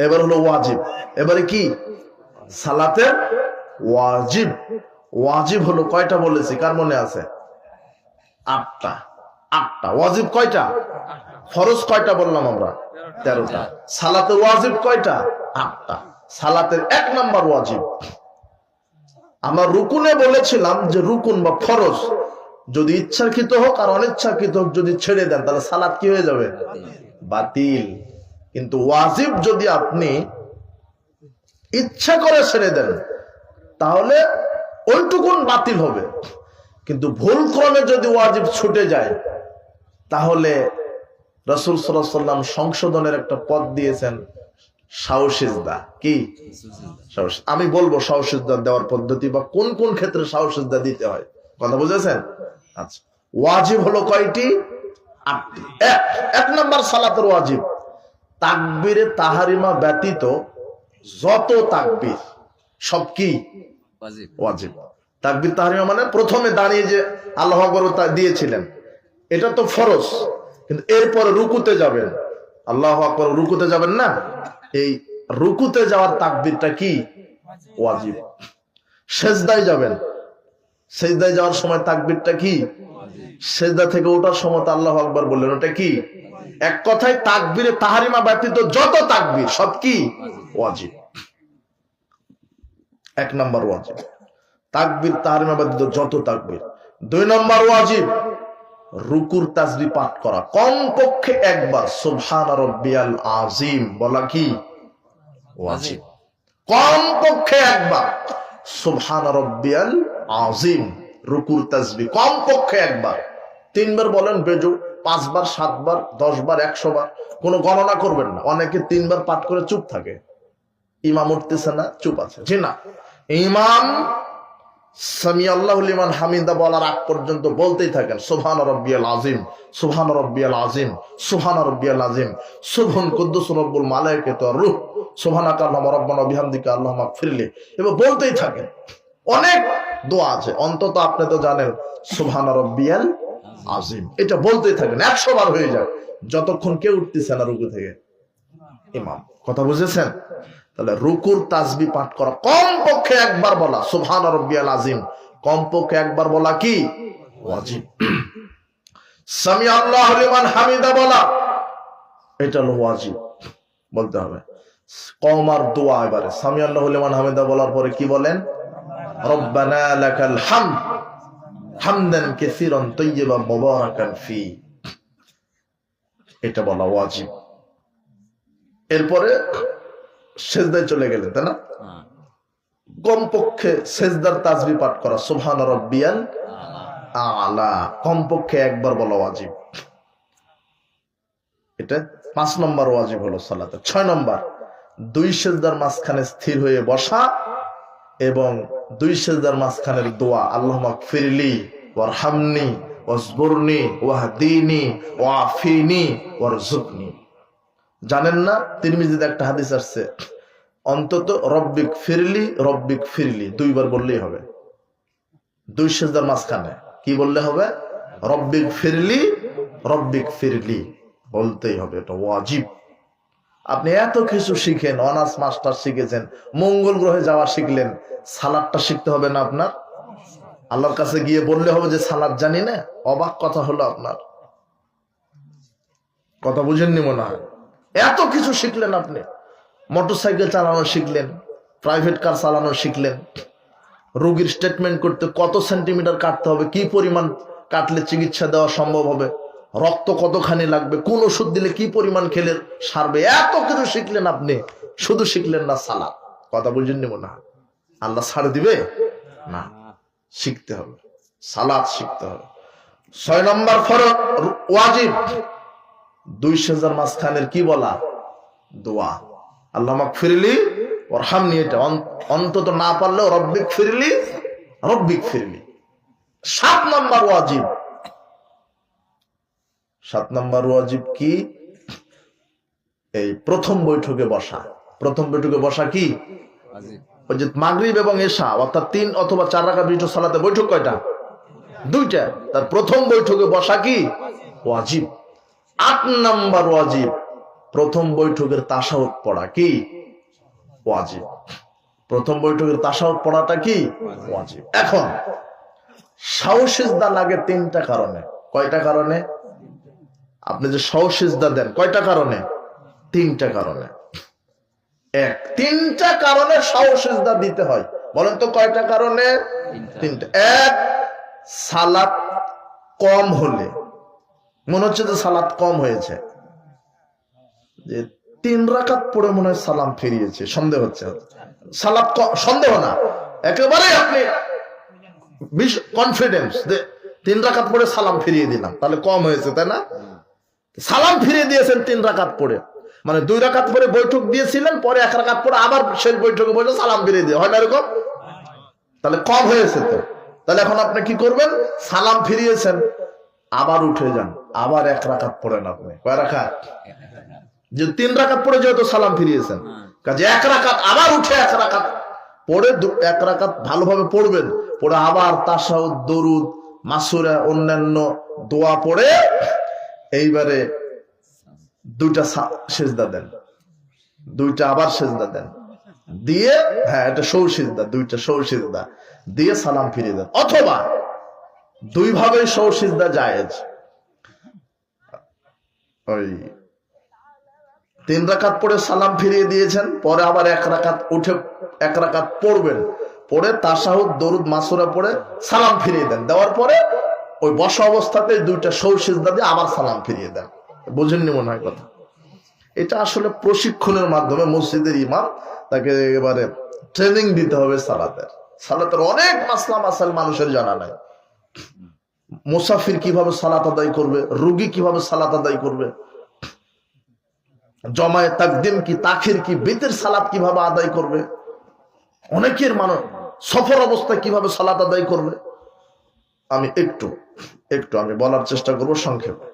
এবার হলো ওয়াজিব। এবারে কি? সালাতের ওয়াজিব। ওয়াজিব হলো কয়টা বলেছি? কার মনে আছে? আটটা। আটটা। ওয়াজিব কয়টা? ফরজ কয়টা বললাম আমরা? তেরোটা। সালাতের ওয়াজিব কয়টা? আটটা। সালাতের এক নাম্বার ওয়াজিব। আমরা রুকুনে বলেছিলাম যে রুকুন বা ফরজ যদি ইচ্ছাকৃত হোক আর অনিচ্ছাকৃত হোক যদি ছেড়ে দেন, তাহলে সালাত কি হয়ে যাবে? বাতিল। কিন্তু ওয়াজিব যদি আপনি ইচ্ছা করে ছেড়ে দেন, তাহলে ওইটুকুন বাতিল হবে। কিন্তু ভুল ক্রমে যদি ওয়াজিব ছুটে যায়, তাহলে রসুল সাল্লাম সংশোধনের একটা পদ দিয়েছেন, সাহসিজদা। কি? আমি বলব সাহসিজদা দেওয়ার পদ্ধতি বা কোন কোন ক্ষেত্রে সাহসিজদা দিতে হয়। কথা বুঝেছেন? আচ্ছা। ওয়াজিব হলো কয়টি? আটটি। এক এক নম্বর সালাতের ওয়াজিব। তাকবীরে তাহারিমা ব্যতীত যত তাকবীর সব কি? ওয়াজিব। তাকবীর তাহারিমা মানে প্রথমে দাঁড়িয়ে যে আল্লাহ তা দিয়েছিলেন। এটা তো ফরজ কিন্তু এরপরে রুকুতে যাবেন। আল্লাহ আকবর রুকুতে যাবেন না? এই রুকুতে যাওয়ার তাকবীরটা কি? ওয়াজিব। সেজদায় যাবেন। সেজদায় যাওয়ার সময় তাকবীরটা কি? সেজদা থেকে ওঠার সময় তো আল্লাহ আকবর বললেন ওটা কি? এক কথায় তাকবীরে তাহারিমা ব্যতীত যত তাকবীর, সব কি? ওয়াজিব। এক নম্বর ওয়াজিব। তাকবীর, তাহারিমা ব্যতীত যত তাকবীর। দুই নম্বর ওয়াজিব, রুকুর তাজবি পাঠ করা। কমপক্ষে একবার, সুবহান রব্বিয়াল আজিম বলা কি? ওয়াজিব। কমপক্ষে একবার, সুবহান রব্বিয়াল আজিম রুকুর তাজবি। কমপক্ষে একবার। তিনবার বলেন বেজু পাঁচবার, সাতবার, দশবার একশো বার কোনো গণনা করবেন না। অনেকে তিনবার পাঠ করে চুপ থাকে। ইমাম উঠতেছে না, চুপ আছে। জি না। ইমাম সামি আল্লাহ লিমান হামিদা বলার আগ পর্যন্ত বলতেই থাকেন, সুবহান রব্বিয়াল আজিম সুবহান রব্বিয়াল আজিম সুবহান রব্বিয়াল আজিম সুবহান কুদ্দুস রব্বুল মালাইকাতু আর রূহ, সুবহানাকা আল্লাহুম্মা রাব্বানা বিহামদিকা আল্লাহুম্মা ফিরলি এবার বলতেই থাকেন, অনেক দোয়া আছে। অন্তত আপনি তো জানেন, সুবহান রব্বিয়াল আজিম এটা বলতেই থাকেন একশো বার হয়ে যায় যতক্ষণ কেউ উঠতেছে না রুকু থেকে। ইমাম। কথা বুঝেছেন? তাহলে রুকুর তাজবি পাঠ করা। কম পক্ষে একবার বলা। সুবহান রব্বিয়াল আজিম কম একবার বলা কি? ওয়াজিব। সামি আল্লাহ লিমান হামিদা বলা। এটা হলো ওয়াজিব। বলতে হবে। কমার দোয়া এবারে। সামি আল্লাহ লিমান হামিদা বলার পরে কি বলেন? রব্বানা লাকাল হামদ। হামদান কাসীরান তাইয়্যিবান মুবারাকান ফি। এটা বলা ওয়াজিব। এরপরে সেজদায় চলে গেলেন, তাই না। কমপক্ষে সেজদার তাজবি পাঠ করা, সুবহান রব্বিয়াল আলা। কমপক্ষে একবার বলা ওয়াজিব। এটা পাঁচ নম্বর ওয়াজিব হলো সালাতে। ছয় নম্বর, দুই সেজদার মাঝখানে স্থির হয়ে বসা এবং দুই সেজদার মাঝখানের দোয়া আল্লাহ ফিরলি ওর ওয়ারহামনি, ওয়াসবুরনি, ওয়াহদিনি, ওয়াফিনি ওয়ারজুকনি জানেন না, তিরমিজিতে একটা হাদিস আসছে, অন্তত রব্বিক ফিরলি রব্বিক ফিরলি দুইবার বললেই হবে। দুই সেজদার মাঝখানে কি বললে হবে? রব্বিক ফিরলি রব্বিক ফিরলি বলতেই হবে, এটা ওয়াজিব। আপনি এত কিছু শিখেন অনার্স মাস্টার শিখেছেন, মঙ্গল গ্রহে যাওয়া শিখলেন, সালাদটা শিখতে হবে না আপনার? আল্লাহর কাছে গিয়ে বললে হবে যে সালাদ জানি না, অবাক কথা হলো আপনার। কথা বুঝেননি মনে হয়? এত কিছু শিখলেন আপনি। মোটরসাইকেল চালানো শিখলেন প্রাইভেট কার চালানো শিখলেন, রোগীর স্টেটমেন্ট করতে কত সেন্টিমিটার কাটতে হবে, কি পরিমাণ কাটলে চিকিৎসা দেওয়া সম্ভব হবে? রক্ত কতখানি লাগবে? কোন ওষুধ দিলে কি পরিমাণ খেলে সারবে? এত কিছু শিখলেন আপনি। শুধু শিখলেন না, সালাদ। কথা বুঝেননি মনে হয়? আল্লাহ ছাড় দিবে? না। শিখতে হবে। সালাদ শিখতে হবে। ছয় নম্বর ফরক ওয়াজিব। দুই সেজার মাঝখানের কি বলা? দোয়া। আল্লাহ ফিরলি ওর হামনি এটা। অন- অন্তত না পারলেও রব্বিক ফিরলি রব্বিক ফিরলি। সাত নম্বর ওয়াজিব। সাত নম্বর ওয়াজিব কি? এই প্রথম বৈঠকে বসা। প্রথম বৈঠকে বসা কি? ওয়াজিব। ওই যে মাগরিব এবং এশা অর্থাৎ তিন অথবা চার রাখা বিশিষ্ট সালাতে বৈঠক কয়টা? দুইটা। তার প্রথম বৈঠকে বসা কি? ওয়াজিব। আট নাম্বার ওয়াজিব। প্রথম বৈঠকের তাসাউদ পড়া কি? ওয়াজিব। প্রথম বৈঠকের তাসাউদ পড়াটা কি? ওয়াজিব। এখন সাহসিজদা লাগে তিনটা কারণে। কয়টা কারণে? আপনি যে সাহসিজদা দেন কয়টা কারণে? তিনটা কারণে। এক তিনটা কারণে সাহসিজদা দিতে হয়। বলেন তো কয়টা কারণে? তিনটা। এক সালাত কম হলে। মনে হচ্ছে যে সালাত কম হয়েছে। যে তিন রাকাত পড়ে মনে হয় সালাম ফিরিয়েছে। সন্দেহ হচ্ছে। সালাত সন্দেহ না। একেবারে আপনি কনফিডেন্স যে তিন রাকাত পড়ে সালাম ফিরিয়ে দিলাম। তাহলে কম হয়েছে তাই না? সালাম ফিরিয়ে দিয়েছেন তিন রাকাত পড়ে মানে দুই রাকাত পরে বৈঠক দিয়েছিলেন, পরে এক রাকাত পরে আবার শেষ বৈঠকে বসে সালাম ফিরিয়ে দিয়ে। হয় না এরকম? তাহলে কম হয়েছে তো। তাহলে এখন আপনি কি করবেন? সালাম ফিরিয়েছেন, আবার উঠে যান, আবার এক রাকাত পড়েন আপনি। কয় রাকাত? যে তিন রাকাত পড়ে যেহেতু সালাম ফিরিয়েছেন, কাজে এক রাকাত, আবার উঠে এক রাকাত পড়ে এক রাকাত ভালোভাবে পড়বেন, পড়ে আবার তাসাউদ, দরুদ, মাসুরা, অন্যান্য দোয়া পড়ে এইবারে দুইটা সেজদা দেন। দুইটা আবার সেজদা দেন। দিয়ে হ্যাঁ এটা সৌ সিজদা, দুইটা সৌ সিজদা। দিয়ে সালাম ফিরিয়ে দেন। অথবা দুই ভাবে সৌ সিজদা জায়েজ। ওই তিন রাকাত পড়ে সালাম ফিরিয়ে দিয়েছেন, পরে আবার এক রাকাত উঠে, এক রাকাত পড়বেন। পড়ে তাসাহুদ দরুদ, মাসুরা পড়ে সালাম ফিরিয়ে দেন। দেওয়ার পরে ওই বসা অবস্থাতে দুইটা সৌ সিজদা দিয়ে আবার সালাম ফিরিয়ে দেন। বুঝেননি মনে হয় কথা? এটা আসলে প্রশিক্ষণের মাধ্যমে মসজিদের ইমাম তাকে এবারে ট্রেনিং দিতে হবে সালাতের। সালাতের অনেক মাসলা মাসাল মানুষের জানা নাই। মুসাফির কীভাবে সালাত আদায় করবে? রুগী কীভাবে সালাত আদায় করবে? জমায় তাকদিম কি, তাখির কি, বেতের সালাত কীভাবে আদায় করবে? অনেকের মানুষ সফর অবস্থায় কীভাবে সালাত আদায় করবে? আমি একটু একটু আমি বলার চেষ্টা করব, সংক্ষেপে।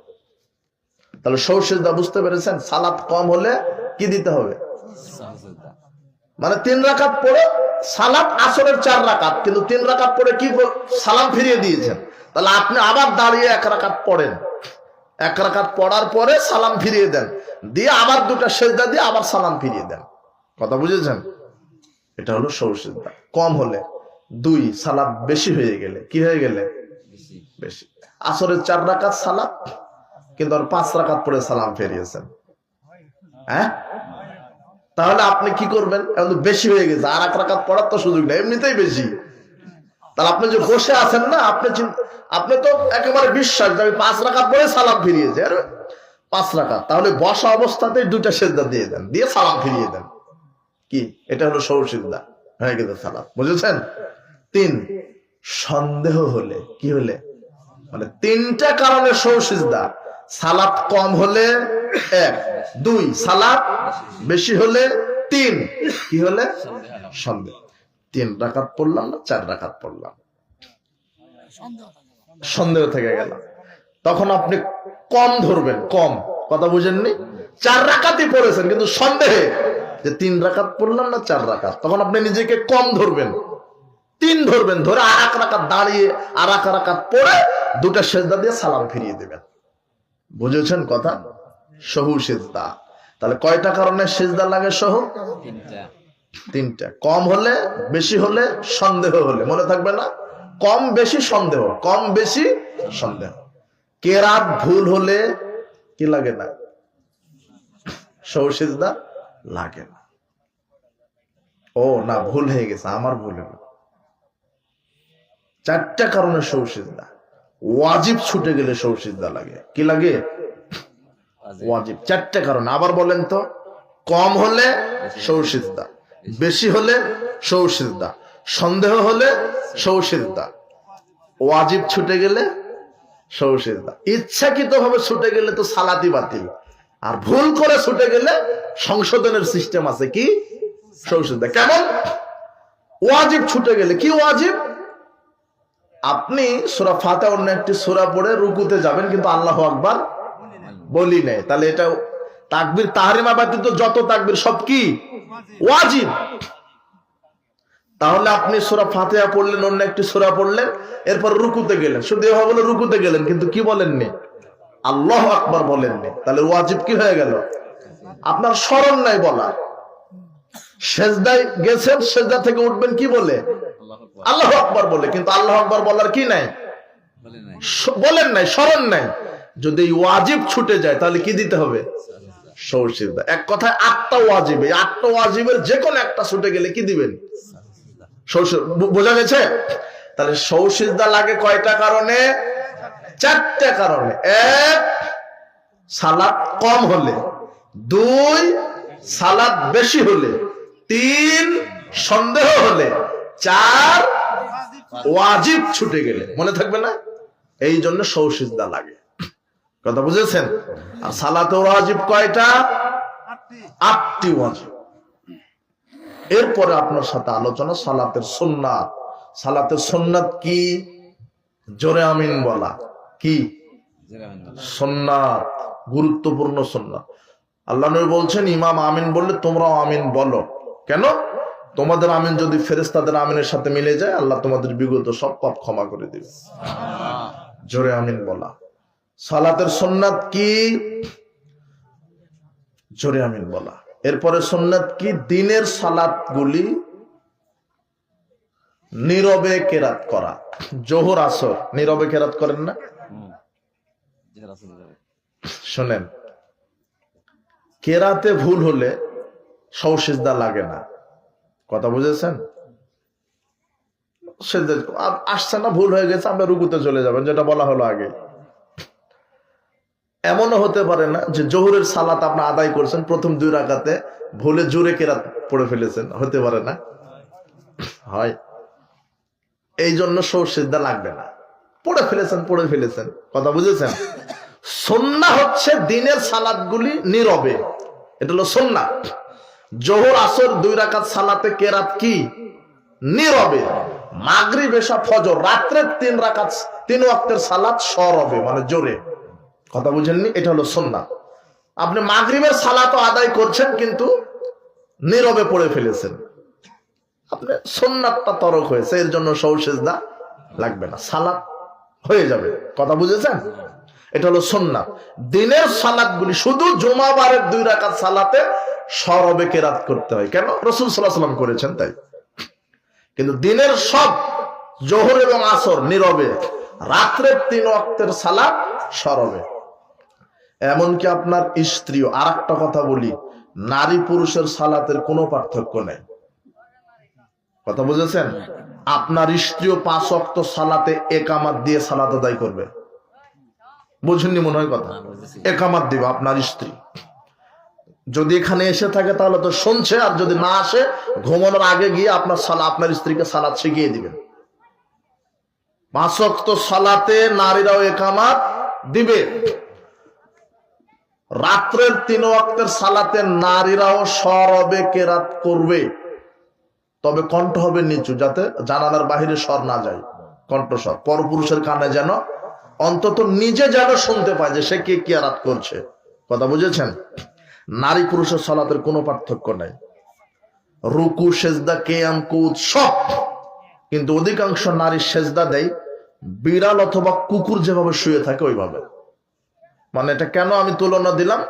তাহলে সৌসেজদা বুঝতে পেরেছেন, সালাত কম হলে কি দিতে হবে? মানে তিন রাকাত পড়ে সালাত আসরের চার রাকাত, কিন্তু তিন রাকাত পড়ে কি সালাম ফিরিয়ে দিয়েছেন। তাহলে আপনি আবার দাঁড়িয়ে এক রাকাত পড়েন। এক রাকাত পড়ার পরে সালাম ফিরিয়ে দেন। দিয়ে আবার দুটা সেজদা দিয়ে আবার সালাম ফিরিয়ে দেন। কথা বুঝেছেন? এটা হলো সৌসেজদা কম হলে দুই সালাত বেশি হয়ে গেলে, কি হয়ে গেলে? বেশি। আসরের চার রাকাত সালাত, কিন্তু পাঁচ রাকাত পরে সালাম ফিরিয়েছেন। হ্যাঁ? তাহলে আপনি কি করবেন? এখন তো বেশি হয়ে গেছে, আর এক রাকাত পড়ার তো সুযোগ নেই, এমনিতেই বেশি। তাহলে আপনি যে বসে আছেন না, আপনি আপনি তো একেবারে বিশ্বাস যে আমি পাঁচ রাকাত পরে সালাম ফিরিয়েছি, আরে পাঁচ রাকাত। তাহলে বসা অবস্থাতেই দুইটা সেজদা দিয়ে দেন, দিয়ে সালাম ফিরিয়ে দেন। কি? এটা হলো সৌসিদ্ধা হয়ে গেছে সালাম বুঝেছেন? তিন, সন্দেহ হলে, কি হলে? মানে তিনটা কারণে সৌসিজদা সালাত কম হলে এক, দুই, সালাত বেশি হলে তিন, কি হলে? সন্দেহ। তিন রাকাত পড়লাম না চার রাকাত পড়লাম? সন্দেহ থেকে গেল তখন আপনি কম ধরবেন, কম। কথা বুঝেননি? চার রাকাতই পড়েছেন, কিন্তু সন্দেহে যে তিন রাকাত পড়লাম না চার রাকাত? তখন আপনি নিজেকে কম ধরবেন। তিন ধরবেন ধরে আর এক রাকাত দাঁড়িয়ে আর এক রাকাত পড়ে দুটা সেজদা দিয়ে সালাম ফিরিয়ে দেবেন। বুঝেছেন কথা? সহু সেজদা। তাহলে কয়টা কারণে সেজদা লাগে সহ? তিনটা। কম হলে বেশি হলে সন্দেহ হলে। মনে থাকবে না? কম বেশি সন্দেহ কম বেশি সন্দেহ। কেরাত ভুল হলে কি লাগে না? সৌসিদা লাগে না। ও না ভুল হয়ে গেছে আমার ভুল হলো। চারটা কারণে সৌসিদা ওয়াজিব ছুটে গেলে সৌসিদা লাগে। কি লাগে? ওয়াজিব। ওয়াজিব। চারটে কারণ। আবার বলেন তো কম হলে সৌসিদ্ধা বেশি। হলে সৌসিদ্ধা সন্দেহ হলে সৌসিদ্ধা ওয়াজিব ছুটে গেলে সৌসিদ্ধা ইচ্ছাকৃত ভাবে ছুটে গেলে তো সালাতি বাতিল। আর ভুল করে ছুটে গেলে সংশোধনের সিস্টেম আছে কি? সৌসিদ্ধা কেমন? ওয়াজিব ছুটে গেলে। কি ওয়াজিব? আপনি সুরা ফাতে অন্য একটি সুরা পড়ে রুকুতে যাবেন, কিন্তু আল্লাহ আকবার বলি নাই। তাহলে এটা তাকবির, তাহারিমা ব্যতীত যত তাকবির, সব কি? ওয়াজিব। তাহলে আপনি সুরা ফাতেহা পড়লেন, অন্য একটি সুরা পড়লেন, এরপর রুকুতে গেলেন। শুধু এভাবে বলে রুকুতে গেলেন, কিন্তু কি বলেননি? আল্লাহ আকবার বলেননি। তাহলে ওয়াজিব কি হয়ে গেল? আপনার স্মরণ নাই বলা সেজদায় গেছেন, সেজদা থেকে উঠবেন, কি বলে? আল্লাহ আকবর বলে কিন্তু আল্লাহ আকবর বলার কি নাই? বলেন নাই স্মরণ নাই। যদি ওয়াজিব ছুটে যায় তাহলে কি দিতে হবে? সৌসিদা এক কথায় আটটা ওয়াজিব এই আটটা ওয়াজিবের যে কোনো একটা ছুটে গেলে কি দিবেন? বোঝা গেছে? তাহলে সৌসিদা লাগে কয়টা কারণে? চারটা কারণে। এক সালাদ কম হলে। দুই সালাদ বেশি হলে। তিন সন্দেহ হলে। চার ওয়াজিব ছুটে গেলে, মনে থাকবে না? এই জন্য সৌসিদা লাগে। কথা বুঝেছেন? আর সালাতে ওয়াজিব কয়টা? আটটি ওয়াজিব। এরপরে আপনার সাথে আলোচনা, সালাতের সুন্নাত। সালাতের সুন্নাত কি? জোরে আমিন বলা। কি? সুন্নাত, গুরুত্বপূর্ণ সুন্নাত। আল্লাহ নবী বলছেন, ইমাম আমিন বললে তোমরাও আমিন বলো। কেন? তোমাদের আমিন যদি ফেরেস্তাদের আমিনের সাথে মিলে যায় আল্লাহ তোমাদের বিগত সব পাপ ক্ষমা করে দিবে। জোরে আমিন বলা। সালাতের সুন্নাত কি? জোরে আমিন বলা। এরপরে সুন্নাত কি? দিনের সালাত গুলি নীরবে কেরাত করা। জোহর আসর নীরবে কেরাত করেন না? শোনেন কেরাতে ভুল হলে সৌসিজদা লাগে না। কথা বুঝেছেন? আসছে না, ভুল হয়ে গেছে আমরা রুকুতে চলে যাবেন, যেটা বলা হলো আগে। এমনও হতে পারে না যে জহুরের সালাত আপনি আদায় করছেন প্রথম দুই রাখাতে ভুলে জোরে কেরাত পড়ে ফেলেছেন, হতে পারে না? হয়। এই জন্য সৌসিজদা লাগবে না। পড়ে ফেলেছেন পড়ে ফেলেছেন, কথা বুঝেছেন? সন্না হচ্ছে দিনের সালাদগুলি নীরবে। এটা হলো সন্না জোহর আসর দুই রাকাত সালাতে কেরাত কি? নীরবে। মাগরি বেশা ফজর, রাত্রে তিন রাকাত, তিন ওয়াক্তের সালাত সরবে মানে জোরে। কথা বুঝেননি? এটা হলো সন্না আপনি মাগরিবের সালাতও আদায় করছেন কিন্তু নীরবে পড়ে ফেলেছেন। আপনি সোননাথটা তরক হয়েছে, এর জন্য সৌসেজদা লাগবে না। সালাত হয়ে যাবে। কথা বুঝেছেন? এটা হলো সোননাথ দিনের সালাত গুলি শুধু জুমাবারের দুই রাকাত সালাতে সরবে কেরাত করতে হয়। কেন? রসুল সাল্লাহ সাল্লাম করেছেন তাই। কিন্তু দিনের সব জোহর এবং আসর নীরবে, রাত্রের তিন অক্তের সালাত সরবে। এমনকি আপনার স্ত্রীও আর একটা কথা বলি, নারী পুরুষের সালাতের কোনো পার্থক্য নেই। কথা বুঝেছেন? আপনার স্ত্রীও পাঁচ অক্ত সালাতে একামাত দিয়ে সালাত আদায় করবে। বুঝেননি মনে হয় কথা? একামাত দিবে আপনার স্ত্রী। যদি এখানে এসে থাকে তাহলে তো শুনছে, আর যদি না আসে, ঘুমানোর আগে গিয়ে আপনার সালা আপনার স্ত্রীকে সালাদ শিখিয়ে দিবেন পাঁচ অক্ত সালাতে নারীরাও একামাত দিবে। রাত্রের তিন ওয়াক্তের সালাতে নারীরাও সরবে, কেরাত করবে। তবে কণ্ঠ হবে নিচু, যাতে জানালার বাহিরে স্বর না যায়। কণ্ঠস্বর পরপুরুষের কানে যেন অন্তত নিজে যেন শুনতে পায় যে সে কে কি আরাত করছে। কথা বুঝেছেন? নারী পুরুষের সালাতের কোনো পার্থক্য নাই। রুকু, সেজদা, কেয়াম কুদ সব। কিন্তু অধিকাংশ নারী সেজদা দেয়, বিড়াল অথবা কুকুর যেভাবে শুয়ে থাকে ওইভাবে। মানে এটা কেন আমি তুলনা দিলাম?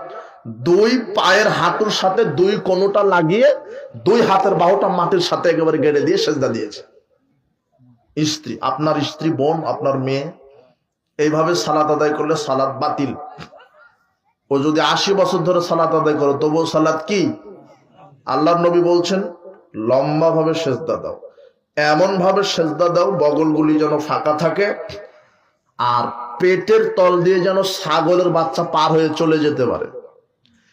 দুই পায়ের হাঁটুর সাথে দুই কোনোটা লাগিয়ে দুই হাতের বাহুটা মাটির সাথে একেবারে গেড়ে দিয়ে সেজদা দিয়েছে। স্ত্রী, আপনার স্ত্রী, বোন, আপনার মেয়ে, এইভাবে সালাত আদায় করলে সালাদ বাতিল। ও যদি আশি বছর ধরে সালাত আদায় করো, তবুও সালাত কি? আল্লাহ নবী বলছেন লম্বা ভাবে সেজদা দাও। এমন ভাবে সেজদা দাও, বগলগুলি যেন ফাঁকা থাকে, আর পেটের তল দিয়ে যেন ছাগলের বাচ্চা পার হয়ে চলে যেতে পারে।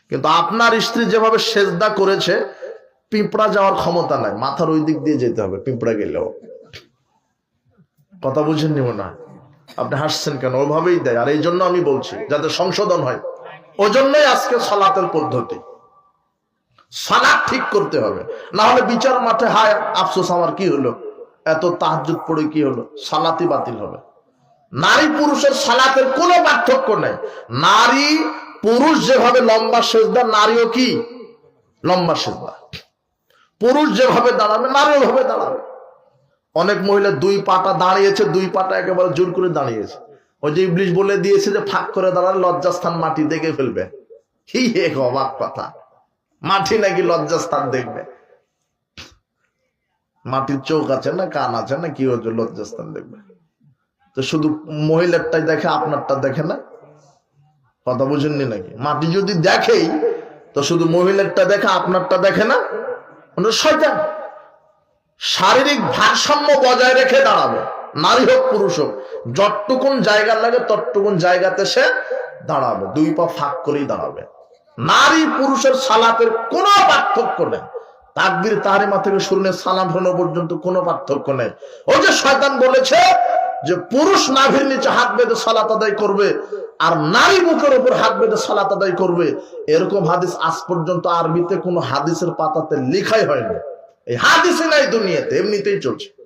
কিন্তু আপনার স্ত্রী যেভাবে সেজদা করেছে, পিঁপড়া যাওয়ার ক্ষমতা নাই। মাথার ওই দিক দিয়ে যেতে হবে, পিঁপড়া গেলেও। কথা বুঝেননি মনে হয়? আপনি হাসছেন কেন? ওভাবেই দেয়। আর এই জন্য আমি বলছি, যাতে সংশোধন হয়। ওই জন্যই আজকে সলাতের পদ্ধতি। সালাদ ঠিক করতে হবে। না হলে বিচার মাঠে, হায়, আফসোস আমার কি হলো? এত তাহাজুদ পড়ে কি হলো? সালাতি বাতিল হবে। নারী পুরুষের সালাতের কোনো পার্থক্য নেই। নারী পুরুষ যেভাবে লম্বা সেজদা, নারীও কি? লম্বা সেজদা। পুরুষ যেভাবে দাঁড়াবে, নারীও ভাবে দাঁড়াবে। অনেক মহিলা দুই পাটা দাঁড়িয়েছে, দুই পাটা একেবারে জোর করে দাঁড়িয়েছে। ওই যে ইবলিশ বলে দিয়েছে যে ফাঁক করে দাঁড়ালে লজ্জাস্থান মাটি দেখে ফেলবে। কি অবাক কথা। মাটি নাকি লজ্জাস্থান দেখবে। মাটির চোখ আছে না, কান আছে না, কি হচ্ছে লজ্জাস্থান দেখবে। তো শুধু মহিলারটাই দেখে, আপনারটা দেখে না? কথা বুঝেননি নাকি? মাটি যদি দেখেই, তো শুধু মহিলারটা দেখে, আপনারটা দেখে না? মানে শয়তান শারীরিক ভারসাম্য বজায় রেখে দাঁড়াবে। নারী হোক, পুরুষ হোক, যতটুকুন জায়গা লাগে, ততটুকুন জায়গাতে সে দাঁড়াবে। দুই পা ফাঁক করেই দাঁড়াবে। নারী পুরুষের সালাতের কোনো পার্থক্য নেই। তাকবির তাহারিমা থেকে শুরু সালাম ফেরানো পর্যন্ত কোনো পার্থক্য নেই। ওই যে শয়তান বলেছে যে, পুরুষ নাভির নিচে হাত বেঁধে সালাত আদায় করবে, আর নারী মুখের উপর হাত বেঁধে সালাত আদায় করবে। এরকম হাদিস আজ পর্যন্ত আরবিতে কোনো হাদিসের পাতাতে লেখাই হয়নি। এই হাদিসে নাই দুনিয়াতে, এমনিতেই চলছে।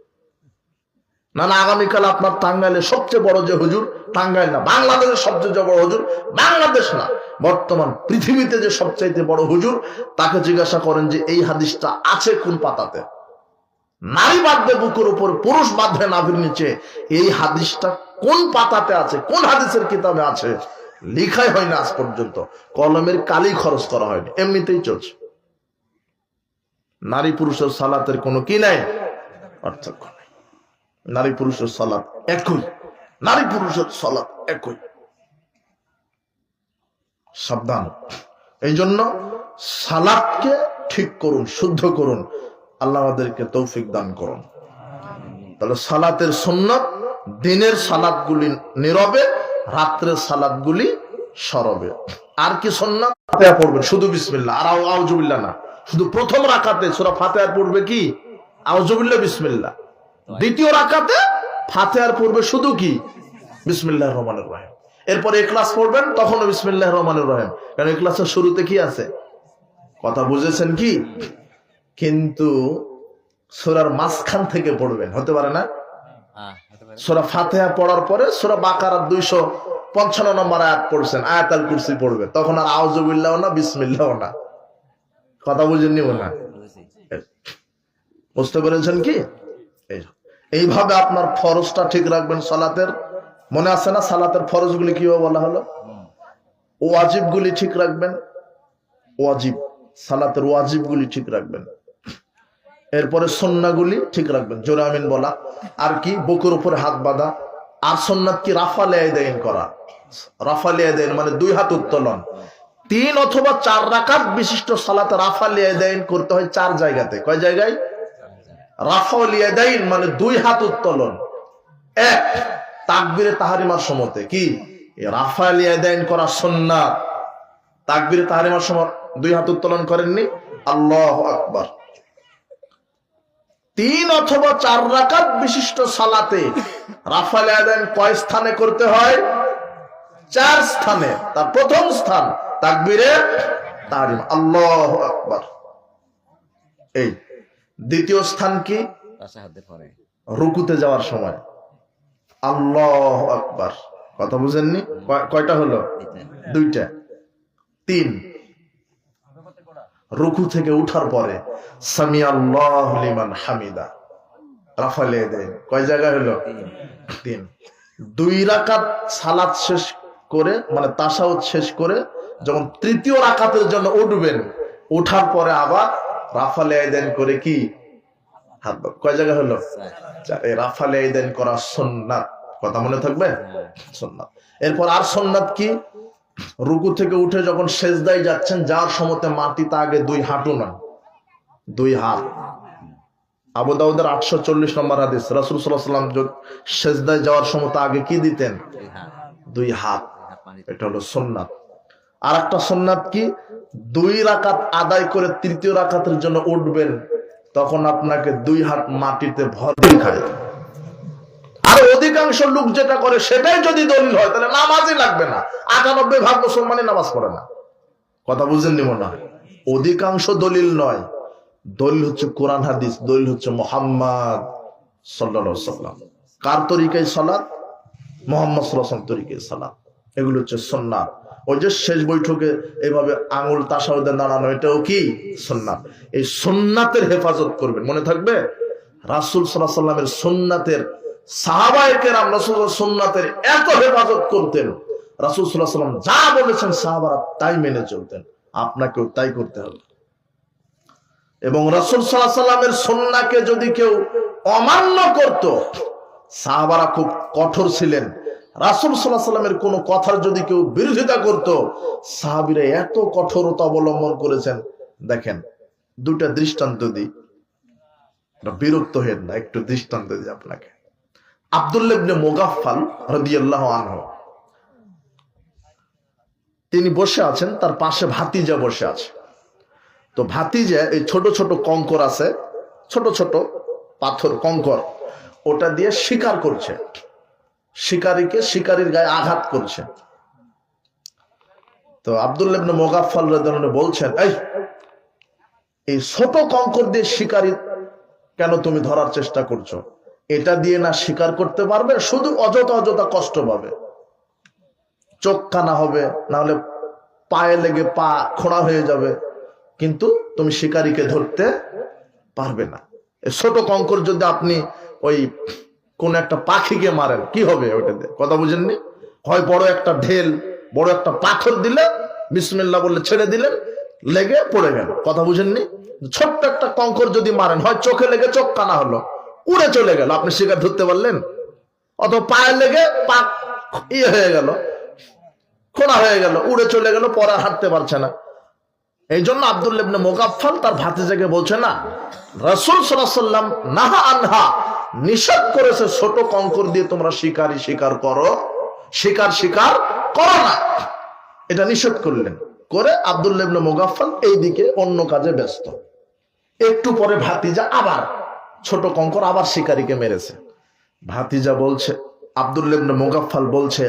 না না, আগামীকাল আপনার টাঙ্গাইলে সবচেয়ে বড় যে হুজুর, টাঙ্গাইল না, বাংলাদেশের সবচেয়ে বড় হুজুর, বাংলাদেশ না, বর্তমান পৃথিবীতে যে সবচাইতে বড় হুজুর, তাকে জিজ্ঞাসা করেন যে এই হাদিসটা আছে কোন পাতাতে? নারী বাঁধবে বুকের উপর, পুরুষ বাঁধবে নাভির নিচে, এই হাদিসটা কোন পাতাতে আছে, কোন হাদিসের কিতাবে আছে? লিখাই হয় না আজ পর্যন্ত, কলমের কালি খরচ করা হয়নি, এমনিতেই চলছে। নারী পুরুষের সালাতের কোনো কি নাই? পার্থক্য। নারী পুরুষের সালাত একই। নারী পুরুষের সালাত একই। সাবধান। এই জন্য সালাদকে ঠিক করুন, শুদ্ধ করুন। আল্লাহ আমাদেরকে তৌফিক দান করুন। তাহলে সালাতের সুন্নত দিনের সালাদগুলি নীরবে, রাত্রের সালাদগুলি সরবে। আর কি সুন্নত? ফাতিহা পড়বেন, শুধু বিসমিল্লা আর আউ- আউজুবিল্লাহ না। শুধু প্রথম রাখাতে সূরা ফাতিহা পড়বে কি? আউজুবিল্লাহ বিসমিল্লাহ। দ্বিতীয় রাকাতে ফাতিহার পড়বে শুধু কি? বিসমিল্লাহ রহমানুর রহিম। এরপর ক্লাস পড়বেন তখন বিসমিল্লাহ রহমানুর রহিম। কারণ ক্লাসের শুরুতে কি আছে? কথা বুঝেছেন কি? কিন্তু সূরার মাঝখান থেকে পড়বেন হতে পারে না? হ্যাঁ সোরা ফাতেহা পড়ার পরে সোরা বাকারার দুইশো পঞ্চান্ন নম্বর আয়াত পড়ছেন আয়াতাল কুরসি পড়বে। তখন আর আউজুবিল্লাহ না বিসমিল্লাহ না। কথা বুঝেন নিব না বুঝতে পেরেছেন কি? এই- এইভাবে আপনার ফরজটা ঠিক রাখবেন সালাতের? মনে আছে না সালাতের ফরজগুলি কীভাবে বলা হলো? ওয়াজিব গুলি ঠিক রাখবেন। ওয়াজিব, সালাতের ওয়াজিব গুলি ঠিক রাখবেন। এরপরে সন্নাগুলি ঠিক রাখবেন। জোরে আমিন বলা। আর কি? বুকের উপরে হাত বাঁধা। আর সন্ন্যাত কি? রাফা লেয়াদাইন করা। রাফা লেয়াদাইন মানে দুই হাত উত্তোলন। তিন অথবা চার রাকাত বিশিষ্ট সালাতে রাফা লিয়াদাইন করতে হয় চার জায়গাতে। কয় জায়গায়? রাফা লিয়াদাইন মানে দুই হাত উত্তোলন। এক, তাকবিরে তাহারিমার সমতে কি? এই রাফা লিয়াদাইন করা সন্ন্যাত তাকবিরে তাহারিমার সময় দুই হাত উত্তোলন করেননি। আল্লাহ আকবার। তিন অথবা চার রাকাত বিশিষ্ট সালাতে রাফাল আদান কয় স্থানে করতে হয়? চার স্থানে। তার প্রথম স্থান তাকবিরে তারিম আল্লাহ আকবার। এই। দ্বিতীয় স্থান কি? দিয়ে রুকুতে যাওয়ার সময়। আল্লাহ আকবার। কথা বুঝেননি? কয়টা হলো? দুইটা। তিন। রুকু থেকে উঠার পরে সামি আল্লাহ লিমান হামিদা। রাফালে দেন কয় জায়গা হলো? তিন। দুই রাকাত সালাত শেষ করে মানে তাসাউদ শেষ করে যখন তৃতীয় রাকাতের জন্য উঠবেন উঠার পরে আবার রাফালে দেন করে কি? কয় জায়গা হলো? রাফালে দেন করা সন্ন্যাত কথা মনে থাকবে? সন্ন্যাত এরপর আর সন্ন্যাত কি? রুকু থেকে উঠে যখন সেজদায় যাচ্ছেন যাওয়ার সময়তে মাটিতে আগে দুই হাঁটু না দুই হাত। আবু দাউদের আটশো চল্লিশ নম্বর হাদিস। রাসুল সাল্লাম সেজদায় যাওয়ার সময় আগে কি দিতেন? দুই হাত। এটা হলো সোননাথ। আর একটা সোননাথ কি? দুই রাকাত আদায় করে তৃতীয় রাকাতের জন্য উঠবেন, তখন আপনাকে দুই হাত মাটিতে ভর্তি খায়। আর অধিকাংশ লোক যেটা করে সেটাই যদি দলিল হয়, তাহলে নামাজই লাগবে না। আটানব্বই ভাগ মুসলমানই নামাজ পড়ে না। কথা বুঝেন নিব না অধিকাংশ দলিল নয়। দলিল হচ্ছে কোরআন, হাদিস, দলিল হচ্ছে মোহাম্মদ সাল্লা সাল্লাম কার তরিকায় সালাত? মোহাম্মদ সাল্লাম তরিকায় সালাত। এগুলো হচ্ছে সন্ন্যাত ওই যে শেষ বৈঠকে এইভাবে আঙুল তাসাউদে দাঁড়ানো এটাও কি? সন্ন্যাত এই সন্ন্যাতের হেফাজত করবেন। মনে থাকবে? রাসুল সাল্লাহ সাল্লামের সন্ন্যাতের সাহাবায়কের রাসুল সন্ন্যাতের এত হেফাজত করতেন। রাসুল সাল্লাহ সাল্লাম যা বলেছেন সাহাবারা তাই মেনে চলতেন। আপনাকেও তাই করতে হবে। এবং রসুল সাল্লাহ সাল্লামের সন্নাকে যদি কেউ অমান্য করত, সাহাবারা খুব কঠোর ছিলেন। রাসুল সাল্লাহ সাল্লামের কোনো কথার যদি কেউ বিরোধিতা করত, সাহাবিরা এত কঠোরতা অবলম্বন করেছেন। দেখেন দুটা দৃষ্টান্ত দিই। বিরক্ত হেন না, একটু দৃষ্টান্ত দিই আপনাকে। আব্দুল্লাবনে মোগাফাল রদিয়াল্লাহ আনহ, তিনি বসে আছেন, তার পাশে ভাতিজা বসে আছে। তো ভাতিজা, এই ছোট ছোট কঙ্কর আছে, ছোট ছোট পাথর, কঙ্কর, ওটা দিয়ে শিকার করছে। শিকারীকে শিকারীর গায়ে আঘাত করছে। তো আব্দুল্লাবনে মোগাফাল বলছেন, এই এই ছোট কঙ্কর দিয়ে শিকারী কেন তুমি ধরার চেষ্টা করছ? এটা দিয়ে না শিকার করতে পারবে? শুধু অযথা অযথা কষ্ট পাবে। চোখ কানা হবে না হলে পায়ে লেগে পা খোঁড়া হয়ে যাবে। কিন্তু তুমি শিকারীকে ধরতে পারবে না। ছোট কঙ্কর যদি আপনি ওই কোন একটা পাখিকে মারেন, কি হবে ওইটাতে কথা বুঝেননি? হয় বড় একটা ঢেল, বড় একটা পাথর দিলে বিসমিল্লা বললে ছেড়ে দিলেন, লেগে পড়ে গেল। কথা বুঝেননি? ছোট্ট একটা কঙ্কর যদি মারেন, হয় চোখে লেগে চোখ কানা হলো, উড়ে চলে গেল। আপনি শিকার ধরতে পারলেন? অথবা পায়ে লেগে পা ইয়ে হয়ে গেল, খোঁড়া হয়ে গেল, উড়ে চলে গেল, পরে হাঁটতে পারছে না। এই জন্য আবদুল্লেবনে মোকাফল তার ভাতিজাকে বলছে না, রসুল সাল্লাম নাহা আনহা নিষেধ করেছে ছোট কঙ্কর দিয়ে তোমরা শিকারই শিকার করো। শিকার শিকার করো না। এটা নিষেধ করলেন। করে আবদুল্লেবনে মোগাফল এইদিকে অন্য কাজে ব্যস্ত। একটু পরে ভাতিজা আবার ছোট কঙ্কর আবার শিকারীকে মেরেছে। ভাতিজা বলছে আবদুল্লেবনে মোগাফল বলছে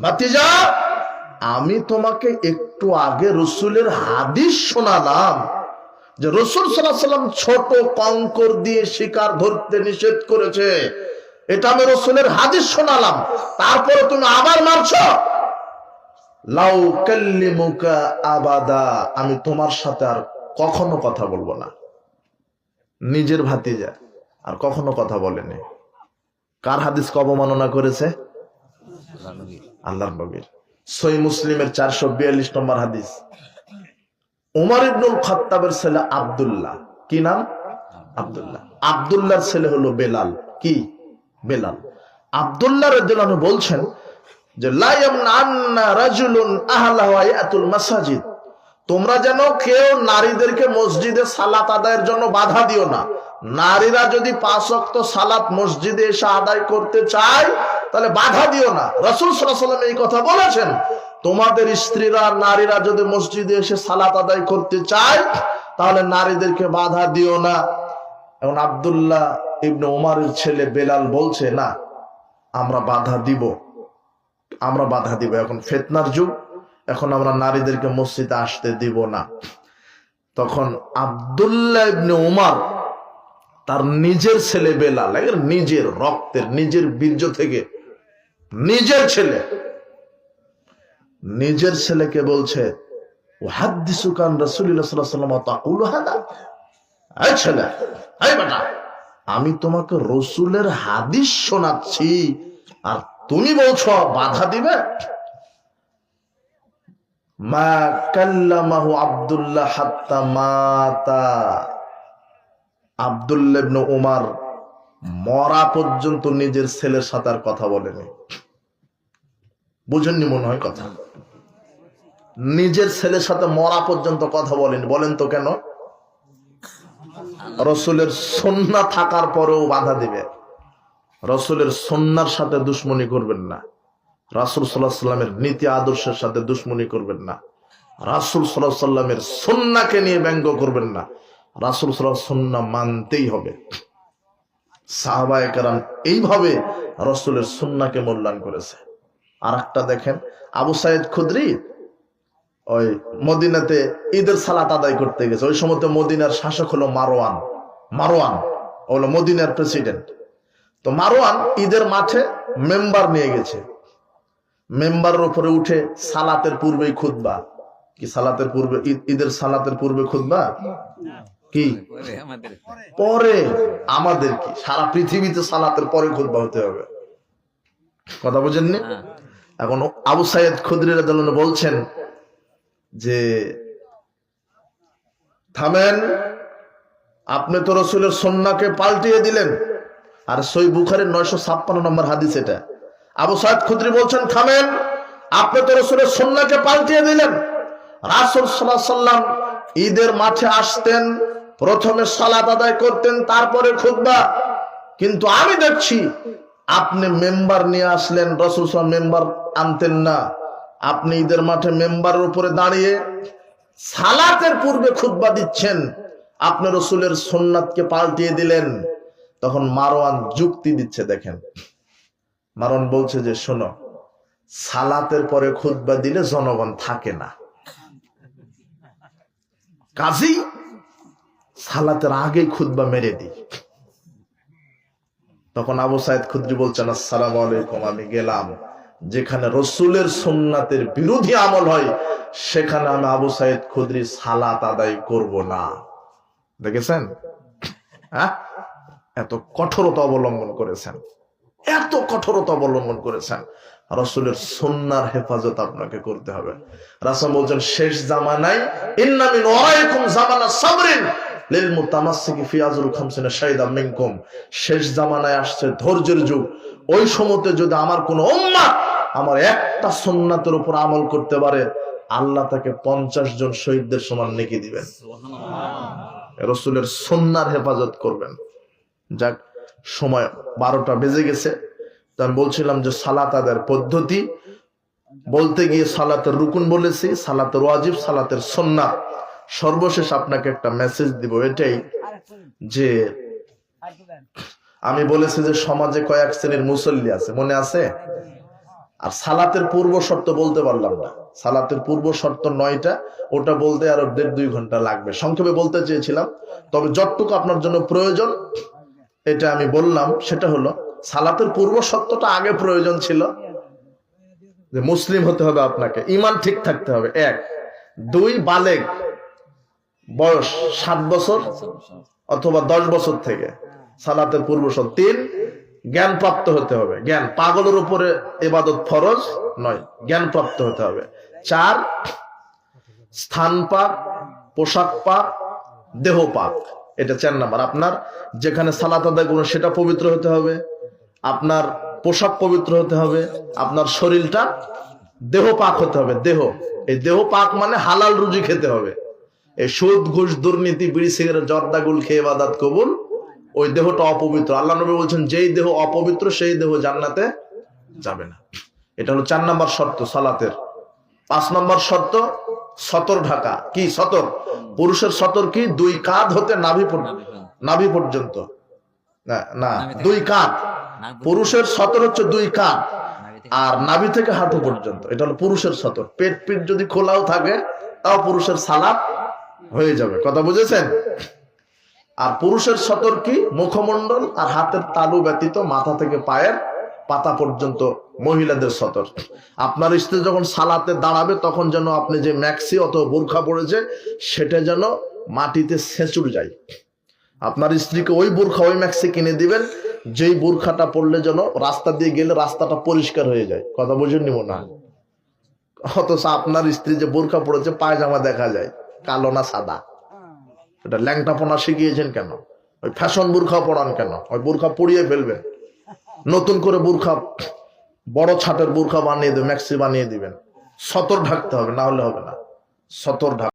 ভাতিজা আমি তোমাকে একটু আগে রসুলের হাদিস শোনালাম যে রসুল সাল্লাম ছোট কঙ্কর দিয়ে শিকার ধরতে নিষেধ করেছে। এটা আমি রসুলের হাদিস শোনালাম। তারপরে তুমি আবার মারছ। লাউ কাল্লিমুকা আবাদা। আমি তোমার সাথে আর কখনো কথা বলব না। নিজের ভাতিজা আর কখনো কথা বলেনি। কার হাদিসকে অবমাননা করেছে? আল্লাহ নবী নবীর। সই মুসলিমের চারশো বিয়াল্লিশ নম্বর হাদিস। উমর ইবনুল খত্তাবের ছেলে আব্দুল্লাহ। কি নাম? আব্দুল্লাহ। আব্দুল্লাহর ছেলে হলো বেলাল। কি? বেলাল। আব্দুল্লাহ রাদিয়াল্লাহু বলছেন যে মাসাজিদ। তোমরা যেন কেউ নারীদেরকে মসজিদে সালাত আদায়ের জন্য বাধা দিও না। নারীরা যদি পাঁচ ওয়াক্ত সালাত মসজিদে এসে আদায় করতে চায় তাহলে বাধা দিও না। রসুল সাল্লাম এই কথা বলেছেন। তোমাদের স্ত্রীরা নারীরা যদি মসজিদে এসে সালাত আদায় করতে চায়, তাহলে নারীদেরকে বাধা দিও না। এখন আব্দুল্লাহ ইবনে উমারের ছেলে বেলাল বলছে, না, আমরা বাধা দিব। আমরা বাধা দিব। এখন ফেতনার যুগ। এখন আমরা নারীদেরকে মসজিদে আসতে দিব না। তখন আব্দুল্লাহ ইবনে উমার তার নিজের ছেলে বেলাল নিজের রক্তের, নিজের বীর্য থেকে নিজের ছেলে। নিজের ছেলেকে বলছে ও হাদ্দিসুকান রাসূলুল্লাহ সাল্লাল্লাহু আলাইহি ওয়াসাল্লাম তাকুলু হাদা? এই ছেলে আমি তোমাকে রসুলের হাদিস শোনাচ্ছি, আর তুমি বলছ বাধা দিবে? মা কাল্লামাহু আব্দুল্লাহ হাত্তা মাতা। আব্দুল্লাহ ইবনে উমার মরা পর্যন্ত নিজের ছেলের সাথে আর কথা বলেনি। বুঝেননি মনে হয় কথা। নিজের ছেলের সাথে মরা পর্যন্ত কথা বলেন বলেন তো কেন? রসুলের সন্না থাকার পরেও বাধা দিবে। রসুলের সন্ন্যার সাথে দুশ্মনী করবেন না। রাসুল সাল্লাহ সাল্লামের নীতি আদর্শের সাথে দুশ্মনী করবেন না। রাসুল সাল্লাহ সাল্লামের সন্নাকে নিয়ে ব্যঙ্গ করবেন না। রাসুল সাল্লাহ সন্না মানতেই হবে। সাহাবায়ে কেরাম এইভাবে রসুলের সন্নাকে মূল্যায়ন করেছে। আর একটা দেখেন। আবু সাইদ খুদরি ওই মদিনাতে ঈদের সালাত আদায় করতে গেছে। ওই সময় তো মদিনার শাসক হলো মারোয়ান মারোয়ান হলো মদিনার প্রেসিডেন্ট তো মারোয়ান ঈদের মাঠে মেম্বার নিয়ে গেছে। মেম্বারের উপরে উঠে সালাতের পূর্বেই খুদবা কি সালাতের পূর্বে? ঈদ- ঈদের সালাতের পূর্বে খুতবা? কি? পরে আমাদের কি? সারা পৃথিবীতে সালাতের পরে খুদবা হতে হবে। কথা বুঝেননি? হ্যাঁ। এখন আবু সাইদ খুদরি রাদিয়াল্লাহু বলছেন যে, থামেন, আপনি তো রসুলের সন্নাকে পাল্টিয়ে দিলেন। আর সই বুখারের নয়শো ছাপ্পান্ন নম্বর হাদিস এটা। আবু সাইদ খুদরি বলছেন, থামেন, আপনি তো রসুলের সন্নাকে পাল্টিয়ে দিলেন। রাসুল সাল্লাম ঈদের মাঠে আসতেন, প্রথমে সালাত আদায় করতেন, তারপরে খুতবা। কিন্তু আমি দেখছি আপনি মেম্বার নিয়ে আসলেন, রসুল মেম্বার আনতেন না। আপনি ঈদের মাঠে মেম্বারের উপরে দাঁড়িয়ে সালাতের পূর্বে খুতবা দিচ্ছেন। আপনি রসুলের সোননাথকে পাল্টিয়ে দিলেন। তখন মারোয়ান যুক্তি দিচ্ছে, দেখেন। মারোয়ান বলছে যে, শোনো, সালাতের পরে খুতবা দিলে জনগণ থাকে না। কাজী, সালাতের আগে খুতবা মেরে দিই। তখন আবু সাইদ খুদ্রি বলছেন, আসসালাম আলাইকুম, আমি গেলাম। যেখানে রসুলের সোননাথের বিরোধী আমল হয়, সেখানে আমি আবু সাইদ খুদ্রি সালাত আদায় করব না। দেখেছেন? হ্যাঁ? এত কঠোরতা অবলম্বন করেছেন। এত কঠোরতা অবলম্বন করেছেন। রসুলের সন্ন্যার হেফাজত আপনাকে করতে হবে। রাসূল বলছেন, শেষ জামানায় ইন্নামিন ওয়ারাইকুম জামানা সাবরিন। লিল মুতামাসসিকি ফি আজরুল খামসিনা শাহিদা মিনকুম। শেষ জামানায় আসছে ধৈর্যের যুগ। ওই সময়তে যদি আমার কোন উম্মাহ আমার একটা সুন্নাতের উপর আমল করতে পারে আল্লাহ তাকে পঞ্চাশ জন শহীদদের সমান নেকি দিবেন। রসুলের সন্ন্যার হেফাজত করবেন। যাক সময় বারোটা বেজে গেছে। তো আমি বলছিলাম যে সালাত আদার পদ্ধতি। বলতে গিয়ে সালাতের রুকুন বলেছি সালাতের ওয়াজিব সালাতের সন্ন্যাত সর্বশেষ আপনাকে একটা মেসেজ দিব, এটাই যে আমি বলেছি যে সমাজে কয়েক শ্রেণির মুসল্লি আছে, মনে আছে? আর সালাতের পূর্ব শর্ত বলতে পারলাম না। সালাতের পূর্ব শর্ত নয়টা, ওটা বলতে আরও দেড় দুই ঘণ্টা লাগবে। সংক্ষেপে বলতে চেয়েছিলাম, তবে যতটুকু আপনার জন্য প্রয়োজন, এটা আমি বললাম, সেটা হলো, সালাতের পূর্ব শর্তটা আগে প্রয়োজন ছিল। যে মুসলিম হতে হবে আপনাকে, ইমান ঠিক থাকতে হবে। এক। দুই, বালেগ। বয়স সাত বছর অথবা দশ বছর থেকে। সালাতের পূর্ব শর্ত। তিন জ্ঞান প্রাপ্ত হতে হবে। জ্ঞান পাগলের উপরে এবাদত ফরজ নয় জ্ঞান প্রাপ্ত হতে হবে। চার স্থান পাক পোশাক পাক দেহ পাক এটা চার নাম্বার। আপনার যেখানে সালাত আদায় করুন সেটা পবিত্র হতে হবে। আপনার পোশাক পবিত্র হতে হবে। আপনার শরীরটা দেহ পাক হতে হবে। দেহ। এই দেহ পাক মানে হালাল রুজি খেতে হবে। সুদ ঘুষ দুর্নীতি বিড়ি সিগারেট জর্দাগুল খেয়ে বাদাত কবুল। ওই দেহটা অপবিত্র। আল্লাহ নবী বলছেন যেই দেহ অপবিত্র সেই দেহ জান্নাতে যাবে না। এটা হলো চার নম্বর শর্ত সালাতের। পাঁচ নম্বর শর্ত সতর ঢাকা। কি সতর? পুরুষের সতর কি? দুই কাঁধ হতে নাভি পর্যন্ত। নাভি পর্যন্ত। না না দুই কাঁধ। পুরুষের সতর হচ্ছে দুই কাঁধ। আর নাভি থেকে হাঁটু পর্যন্ত। এটা হলো পুরুষের সতর। পেট পিট যদি খোলাও থাকে তাও পুরুষের সালাপ হয়ে যাবে। কথা বুঝেছেন? আর পুরুষের সতর কি? মুখমণ্ডল আর হাতের তালু ব্যতীত মাথা থেকে পায়ের পাতা পর্যন্ত মহিলাদের সতর। আপনার স্ত্রী যখন সালাতে দাঁড়াবে, তখন যেন আপনি যে ম্যাক্সি অত বোরখা পড়েছে সেটা যেন মাটিতে সেঁচুর যায়। আপনার স্ত্রীকে ওই বোরখা, ওই ম্যাক্সি কিনে দিবেন, যেই বোরখাটা পড়লে যেন রাস্তা দিয়ে গেলে রাস্তাটা পরিষ্কার হয়ে যায়। কথা বুঝেন নিব না অথচ আপনার স্ত্রী যে বোরখা পড়েছে পায়জামা দেখা যায়। কালো না সাদা? এটা ল্যাংটা ল্যাংটাপনা শিখিয়েছেন কেন? ওই ফ্যাশন বুর্খা পড়ান কেন? ওই বুর্খা পড়িয়ে ফেলবেন। নতুন করে বুর্খা, বড় ছাটের বুর্খা বানিয়ে দেবেন ম্যাক্সি বানিয়ে দিবেন। সতর ঢাকতে হবে, না হলে হবে না। সতর ঢাক